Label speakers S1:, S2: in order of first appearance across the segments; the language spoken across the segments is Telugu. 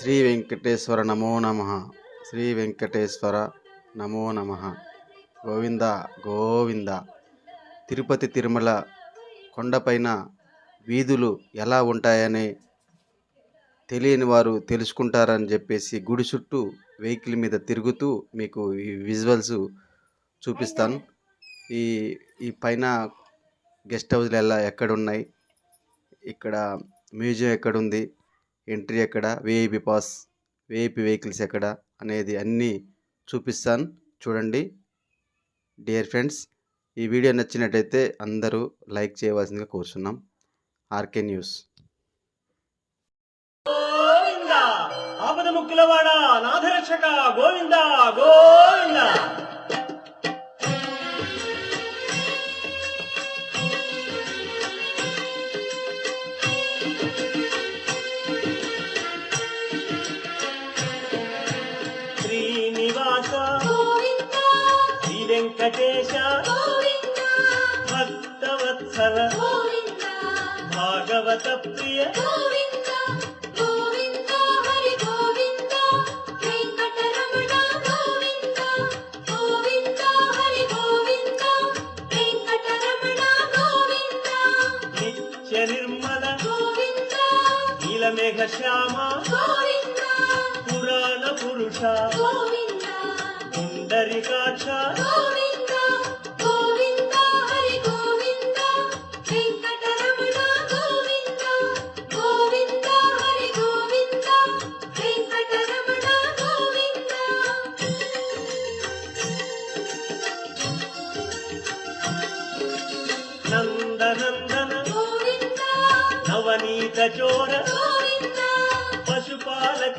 S1: శ్రీ వెంకటేశ్వర నమో నమ. శ్రీ వెంకటేశ్వర నమో నమ. గోవింద గోవింద. తిరుపతి తిరుమల కొండపైన వీధులు ఎలా ఉంటాయని తెలియని వారు తెలుసుకుంటారని చెప్పేసి గుడి చుట్టూ వెహికల్ మీద తిరుగుతూ మీకు ఈ విజువల్స్ చూపిస్తాను. ఈ ఈ పైన గెస్ట్ హౌస్లు ఎలా ఎక్కడున్నాయి ఇక్కడ మ్యూజియం ఎక్కడుంది ఎంట్రీ ఎక్కడ? విఐపి పాస్ విఐపి వెహికల్స్ ఎక్కడ? అనేది అన్నీ చూపిస్తాను. చూడండి. డియర్ ఫ్రెండ్స్ ఈ వీడియో నచ్చినట్టయితే అందరూ లైక్ చేయవలసిందిగా కోరుతున్నాం ఆర్కే న్యూస్
S2: ఆపద ముక్కులవాడ నాథరక్షక నిర్మల నీలమేఘ శ్యామ పురాణ పురుష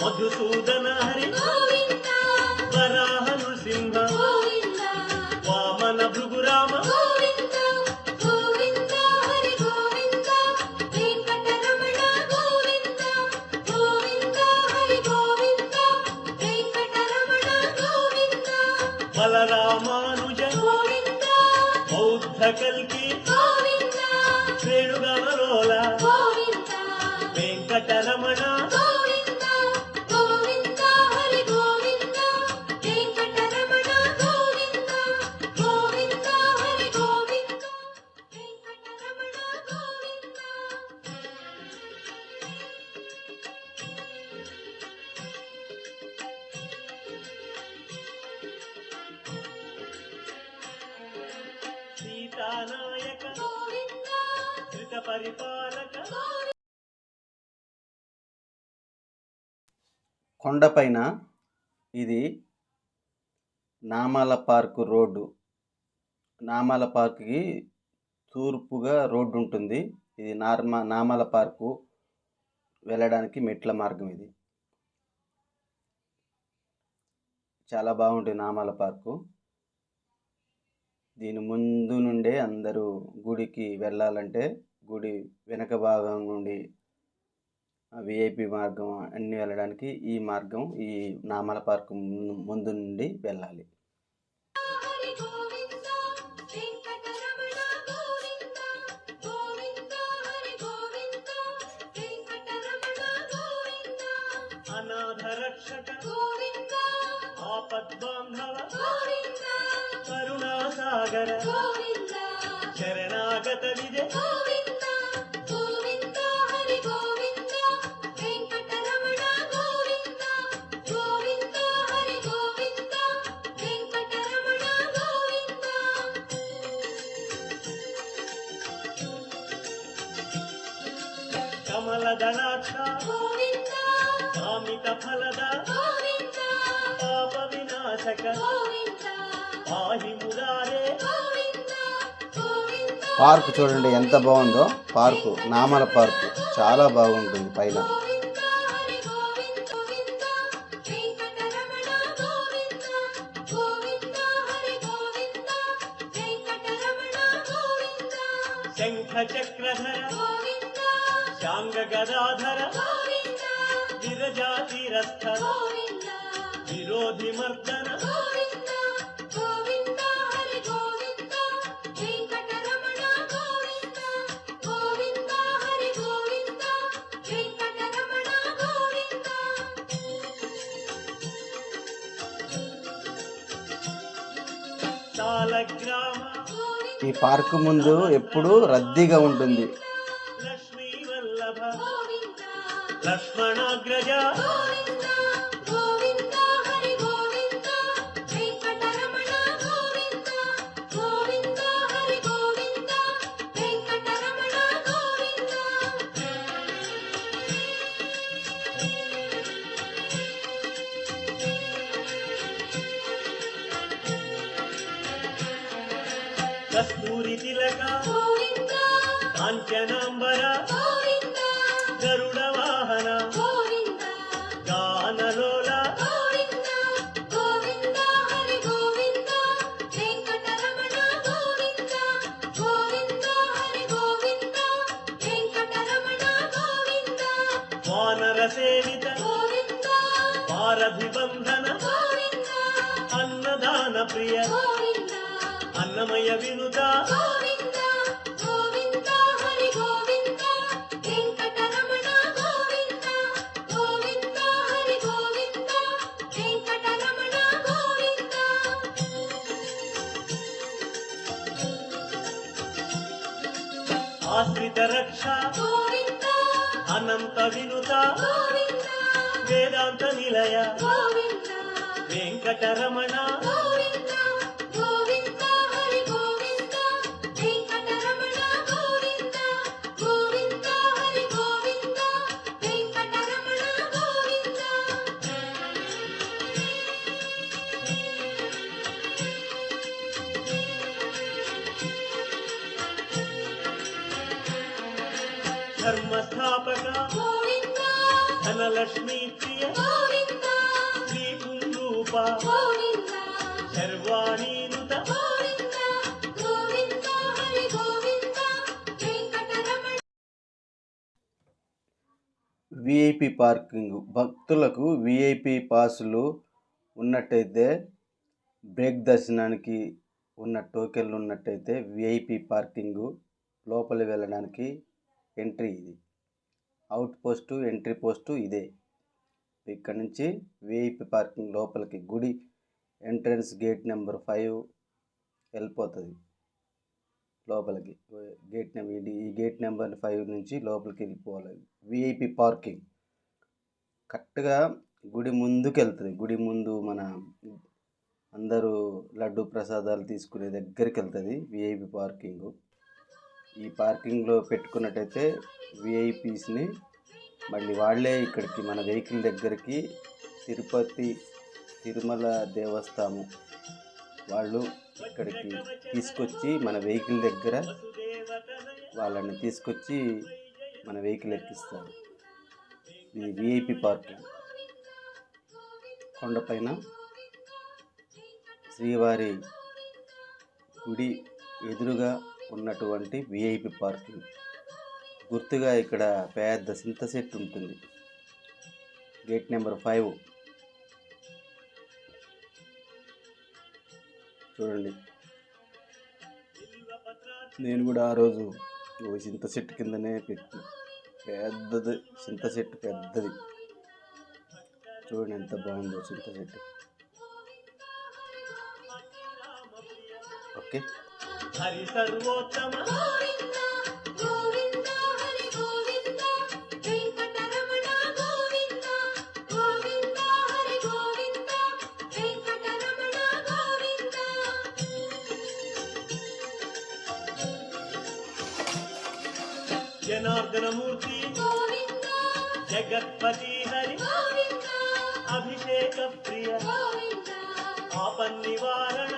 S2: మధుసూదన హరి వరాహ నృసింహ వామన భృగురామ.
S3: గోవింద. గోవింద. హరి
S2: పరిపాలక
S1: కొండపైన ఇది నామాల పార్కు రోడ్డు. నామాల పార్కుకి తూర్పుగా రోడ్డు ఉంటుంది. ఇది నార్మ నామాల పార్కు వెళ్ళడానికి మెట్ల మార్గం ఇది. చాలా బాగుంటుంది నామాల పార్కు. దీని ముందు నుండే అందరూ గుడికి వెళ్ళాలంటే గుడి వెనక భాగం నుండి విఐపి మార్గం అన్ని వెళ్ళడానికి ఈ మార్గం ఈ నామల పార్క్ ముందు నుండి వెళ్ళాలి
S3: హరి
S2: ఆపద్బాంధవ కరుణాసాగర శరణాగత విజయ కామిత ఫలద
S3: గోవింద
S2: పాప వినాశక
S3: గోవింద
S2: పాహి మురారే.
S3: గోవింద గోవింద.
S1: పార్కు చూడండి ఎంత బాగుందో. పార్కు నామాల పార్కు చాలా బాగుంటుంది పైన. ఈ పార్కు ముందు ఎప్పుడూ రద్దీగా ఉంటుంది.
S2: లక్ష్మణాగ్రజ
S3: వెంకటరమణ గోవింద
S2: ఆశ్రిత రక్ష అనంత వినుత వేదాంత నిలయ
S3: గోవింద
S2: వెంకటరమణ ధనలక్ష్మీ ప్రియ.
S3: గోవింద.
S2: Shri
S1: VIP parking. భక్తులకు విఐపి పాసులు ఉన్నట్టయితే బ్రేక్ దర్శనానికి ఉన్న టోకెన్లు ఉన్నట్టయితే విఐపి పార్కింగ్ లోపలి వెళ్ళడానికి ఎంట్రీ ఇది. అవుట్ పోస్టు ఎంట్రీ పోస్టు ఇదే. ఇక్కడ నుంచి విఐపి పార్కింగ్ లోపలికి గుడి ఎంట్రన్స్ గేట్ నెంబర్ ఫైవ్ వెళ్ళిపోతుంది. లోపలికి. గేట్ నెంబర్ ఈ గేట్ నెంబర్ ఫైవ్ నుంచి లోపలికి వెళ్ళిపోవాలి. VIP parking. కరెక్ట్గా గుడి ముందుకు వెళ్తుంది. గుడి ముందు మన అందరూ లడ్డు ప్రసాదాలు తీసుకునే దగ్గరికి వెళ్తుంది విఐపి పార్కింగ్. ఈ పార్కింగ్లో పెట్టుకున్నట్టయితే విఐపీస్ని మళ్ళీ వాళ్ళే ఇక్కడికి మన వెహికల్ దగ్గరికి తిరుపతి తిరుమల దేవస్థానం వాళ్ళు ఇక్కడికి తీసుకొచ్చి మన వెహికల్ దగ్గర వాళ్ళని తీసుకొచ్చి మన వెహికల్ ఎక్కిస్తారు. ఇది విఐపి పార్కింగ్. కొండపైన
S2: శ్రీవారి గుడి ఎదురుగా ఉన్నటువంటి విఐపి పార్కింగ్. గుర్తుగా ఇక్కడ పెద్ద సింత సెట్ ఉంటుంది. Gate number five. చూడండి. నేను కూడా ఆ రోజు సింత సెట్ కిందనే పెట్టి పెద్దది సింత సెట్ పెద్దది. చూడండి ఎంత బాగుందో సింత సెట్. ఓకే.
S4: హరి సర్వోత్తమ
S5: జనార్దనమూర్తి
S4: జగత్పతి హరి అభిషేక ప్రియ ఆపన్నివారణ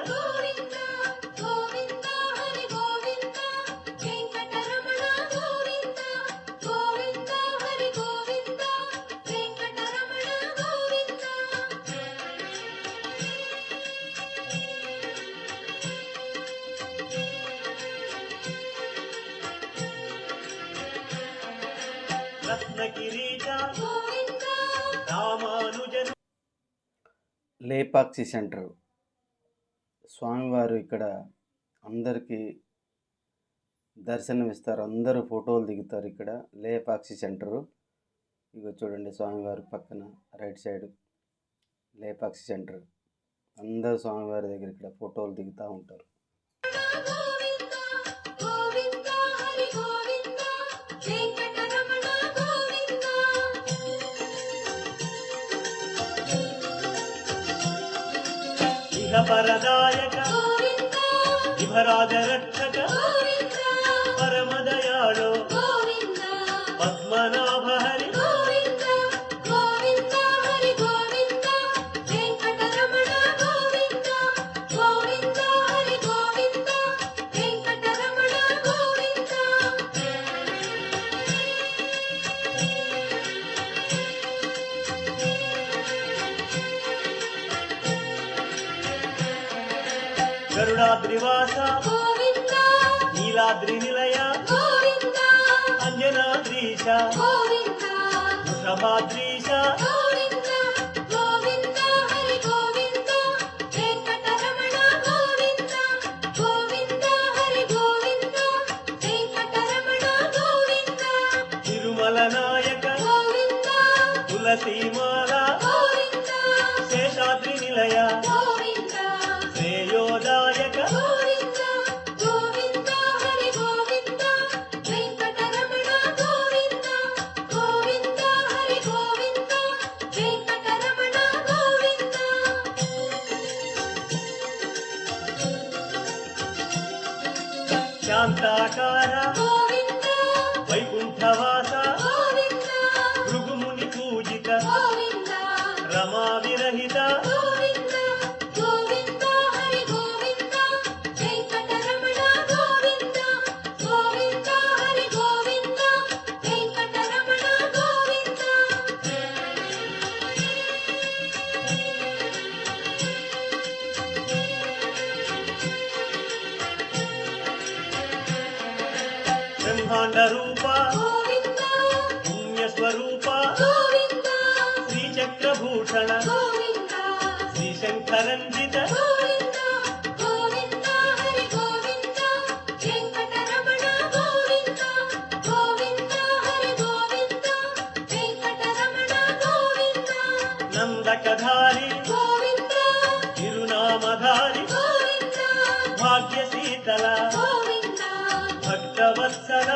S2: లేపాక్షి సెంటర్. స్వామివారు ఇక్కడ అందరికీ దర్శనం ఇస్తారు. అందరూ ఫోటోలు దిగుతారు ఇక్కడ. లేపాక్షి సెంటరు. ఇగో చూడండి స్వామివారి పక్కన రైట్ సైడ్ లేపాక్షి సెంటర్. అందరు స్వామివారి దగ్గర ఇక్కడ ఫోటోలు దిగుతూ ఉంటారు.
S3: சித்த
S2: பரதாயக சிவராஜரட்ச
S3: Trisha,
S2: Trisha,
S3: Trisha,
S2: వత్సల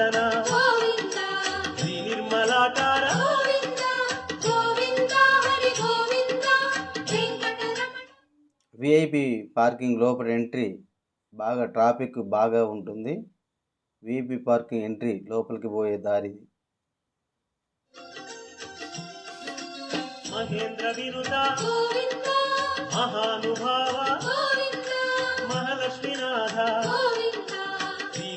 S2: స్మితవదన
S3: గోవింద.
S2: శ్రీ నిర్మలాకార
S3: గోవింద గోవింద హరి గోవింద. వెంకటరమణ.
S1: విఐపి పార్కింగ్ లోపల ఎంట్రీ బాగా ట్రాఫిక్ బాగా ఉంటుంది. విఐపి పార్కింగ్ ఎంట్రీ లోపలికి పోయే దారి.
S2: మహేంద్ర వినుత. మహానుభావ.
S3: గోవింద.
S2: మహాలక్ష్మీనాథ.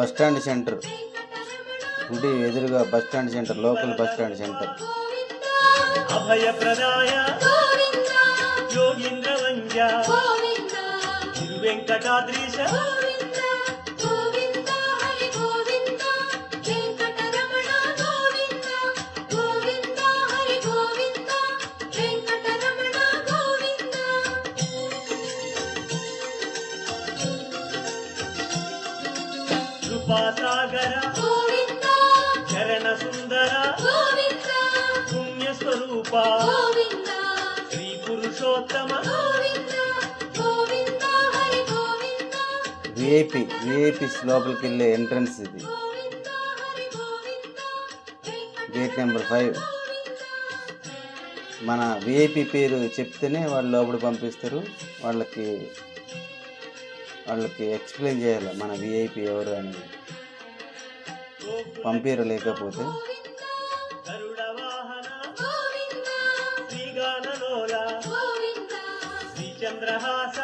S1: Bus stand centre. గుడి ఎదురుగా bus stand centre local bus stand centre.
S3: Govinda
S2: అభయ ప్రదాయ
S3: గోవింద
S2: చరణ సుందర పుణ్య స్వరూప శ్రీ పురుషోత్తమ
S1: విఐపి విఐపిస్ లోపలికి వెళ్ళే ఎంట్రన్స్ ఇది. గేట్ నెంబర్ ఫైవ్ మన విఐపి పేరు చెప్తేనే వాళ్ళు లోపల పంపిస్తారు. వాళ్ళకి వాళ్ళకి ఎక్స్ప్లెయిన్ చేయాలి మన విఐపి ఎవరు అనేది. పంపిరు లేకపోతే
S2: గరుడ వాహన
S3: గోవింద
S2: శ్రీగానలోల
S3: గోవింద
S2: శ్రీ చంద్రహాస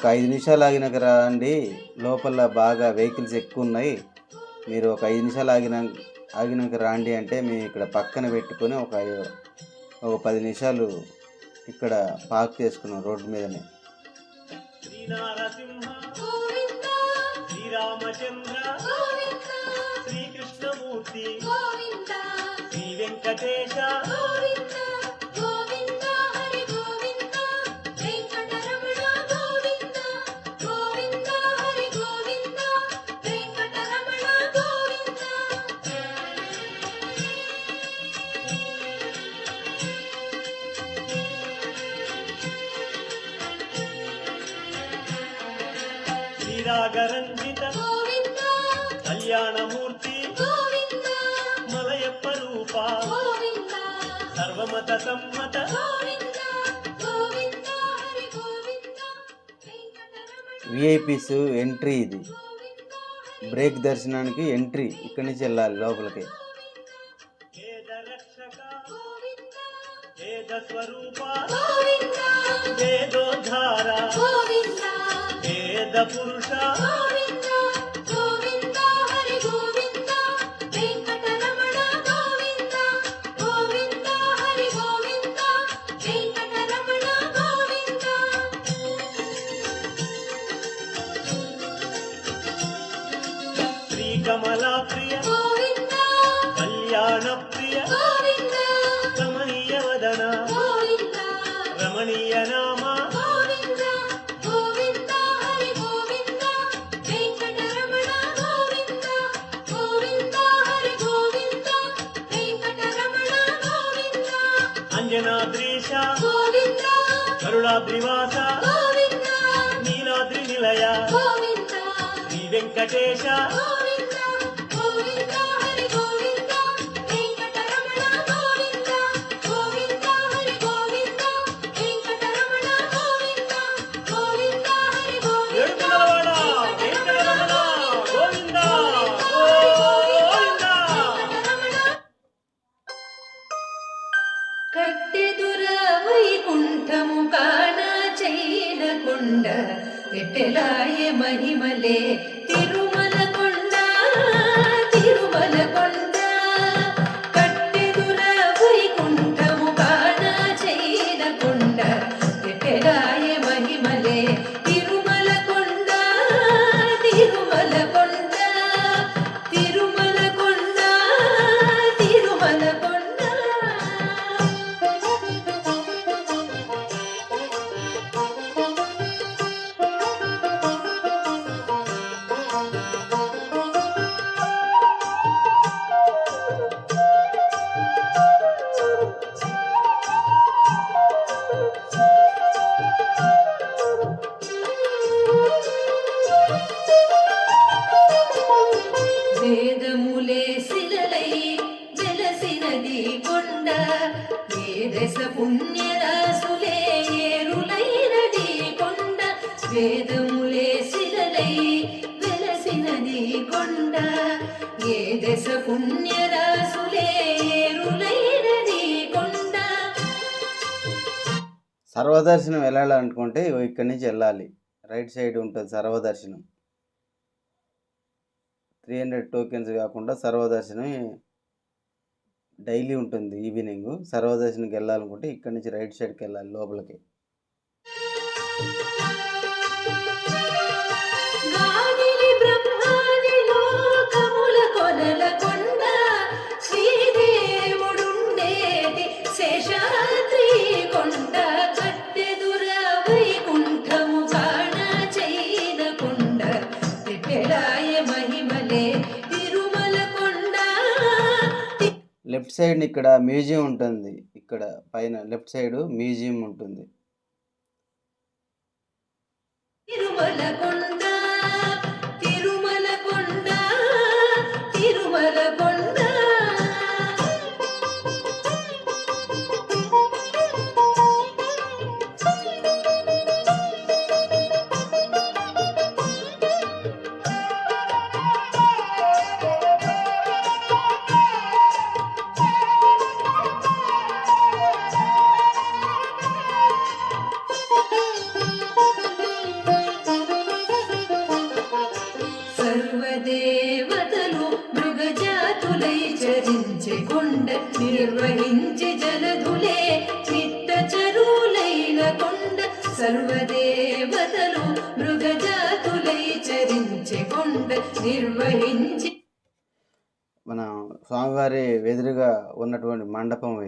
S1: ఒక ఐదు నిమిషాలు ఆగినాక రండి. లోపల బాగా వెహికల్స్ ఎక్కువ ఉన్నాయి. మీరు ఒక ఐదు నిమిషాలు ఆగిన ఆగినాక రాండి అంటే మేము ఇక్కడ పక్కన పెట్టుకొని ఒక ఒక పది నిమిషాలు ఇక్కడ పార్క్ చేసుకున్నాం రోడ్డు మీదనే.
S2: శ్రీరామచంద్ర సర్వమత సమ్మత
S1: విఐపీస్ ఎంట్రీ ఇది. బ్రేక్ దర్శనానికి ఎంట్రీ ఇక్కడి నుంచి వెళ్ళాలి లోపలికి.
S3: గోవింద
S2: కరుణాద్రివాస
S3: గోవింద
S2: నీలాద్రి నిలయ
S3: గోవింద
S2: శ్రీ వెంకటేశ
S6: കണ്ട എട്ടലായ മഹിമലേ തിരു
S1: సర్వదర్శనం వెళ్ళాలనుకుంటే ఇక్కడి నుంచి వెళ్ళాలి. రైట్ సైడ్ ఉంటుంది సర్వదర్శనం. త్రీ హండ్రెడ్ టోకెన్స్ కాకుండా సర్వదర్శనం డైలీ ఉంటుంది ఈవినింగ్. సర్వదర్శనంకి వెళ్ళాలనుకుంటే ఇక్కడి నుంచి రైట్ సైడ్కి వెళ్ళాలి లోపలికి. లెఫ్ట్ సైడ్ ఇక్కడ మ్యూజియం ఉంటుంది. ఇక్కడ పైన లెఫ్ట్ సైడ్ మ్యూజియం ఉంటుంది.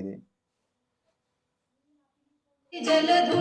S1: ఎదురుగా ఉన్నటువంటి మండపం ఇది
S6: జలధు